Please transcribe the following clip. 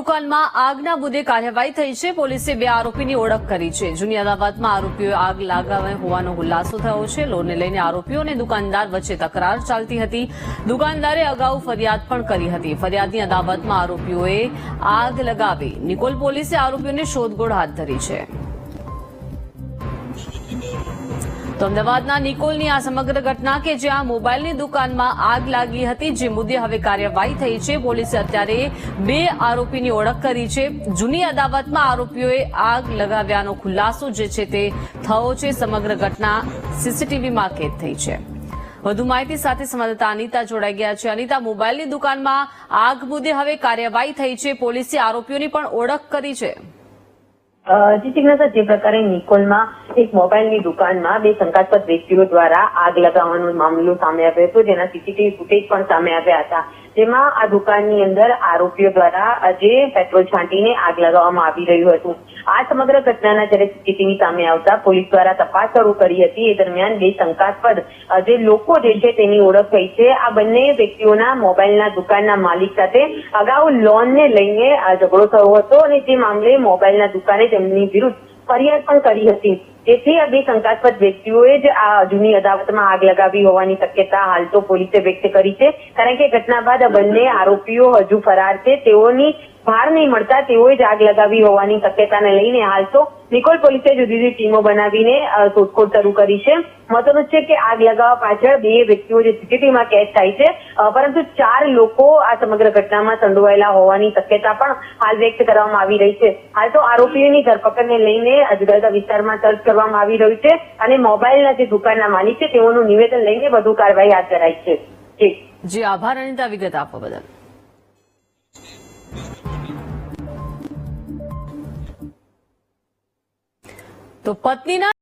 દુકાનમાં આગના મુદ્દે કાર્યવાહી થઈ છે. પોલીસે બે આરોપીની ઓળખ કરી છે. જૂની અદાવતમાં આરોપીઓએ આગ લાગાવી હોવાનો ખુલાસો થયો છે. લોનને લઈને આરોપીઓ અને દુકાનદાર વચ્ચે તકરાર ચાલતી હતી. દુકાનદારે અગાઉ ફરિયાદ પણ કરી હતી. ફરિયાદની અદાવતમાં આરોપીઓએ આગ લગાવી. નિકોલ પોલીસે આરોપીઓને શોધખોળ હાથ ધરી છે. તો અમદાવાદના નિકોલની આ સમગ્ર ઘટના કે જ્યાં મોબાઈલની દુકાનમાં આગ લાગી હતી, જે મુદ્દે હવે કાર્યવાહી થઈ છે. પોલીસે અત્યારે બે આરોપીની ઓળખ કરી છે. જૂની અદાવતમાં આરોપીઓએ આગ લગાવ્યાનો ખુલાસો જે છે તે થયો છે. સમગ્ર ઘટના સીસીટીવીમાં કેદ થઈ છે. વધુ માહિતી સાથે સંવાદદાતા અનિતા જોડાઈ ગયા છે. અનિતા, મોબાઈલની દુકાનમાં આગ મુદ્દે હવે કાર્યવાહી થઈ છે. પોલીસે આરોપીઓની પણ ઓળખ કરી છે. જે પ્રકારે નિકોલમાં એક મોબાઈલની દુકાનમાં બે શંકાસ્પદ વ્યક્તિઓ દ્વારા આગ લગાવવાનો મામલો સામે આવ્યો હતો. જેના સીસીટીવી ફૂટેજ પણ સામે આવ્યા હતા. જેમાં આ દુકાનની અંદર આરોપીઓ દ્વારા આજે પેટ્રોલ છાંટીને આગ લગાવવામાં આવી રહ્યું હતું. આ સમગ્ર ઘટનાના જ્યારે સીસીટીવી સામે આવતા પોલીસ દ્વારા તપાસ શરૂ કરી હતી. એ દરમિયાન બે શંકાસ્પદ, જે લોકો જે છે તેની ઓળખ થઈ છે. આ બંને વ્યક્તિઓના મોબાઈલના દુકાનના માલિક સાથે અગાઉ લોનને લઈને ઝઘડો થયો હતો અને જે મામલે મોબાઈલના દુકાને તેમની વિરુદ્ધ ફરિયાદ પણ કરી હતી. આ બે શંકાસ્પદ વ્યક્તિઓએ જ આ જૂની અદાવતમાં આગ લગાવી હોવાની શક્યતા હાલ તો પોલીસે વ્યક્ત કરી છે. કારણ કે ઘટના બાદ બંને આરોપીઓ હજુ ફરાર છે. તેઓની ભાર નહીં મળતા તેઓએ જ આગ લગાવી હોવાની શક્યતાને લઈને હાલ તો નિકોલ પોલીસે જુદી જુદી ટીમો બનાવીને શોધખોળ શરૂ કરી છે. મહત્વનું છે કે આગ લગાવવા પાછળ બે વ્યક્તિઓ જે સીસીટીવીમાં કેદ થાય છે પરંતુ ચાર લોકો આ સમગ્ર ઘટનામાં સંડોવાયેલા હોવાની શક્યતા પણ હાલ વ્યક્ત કરવામાં આવી રહી છે. હાલ તો આરોપીઓની ધરપકડને લઈને જુદા વિસ્તારમાં સર્ચ કરવામાં આવી રહ્યું છે અને મોબાઈલના જે દુકાનના માલિક છે, તેઓનું નિવેદન લઈને વધુ કાર્યવાહી હાથ ધરાઈ છે. જી. જે, આભાર અનિતા, વિગત આપવા બદલ તો પત્નીના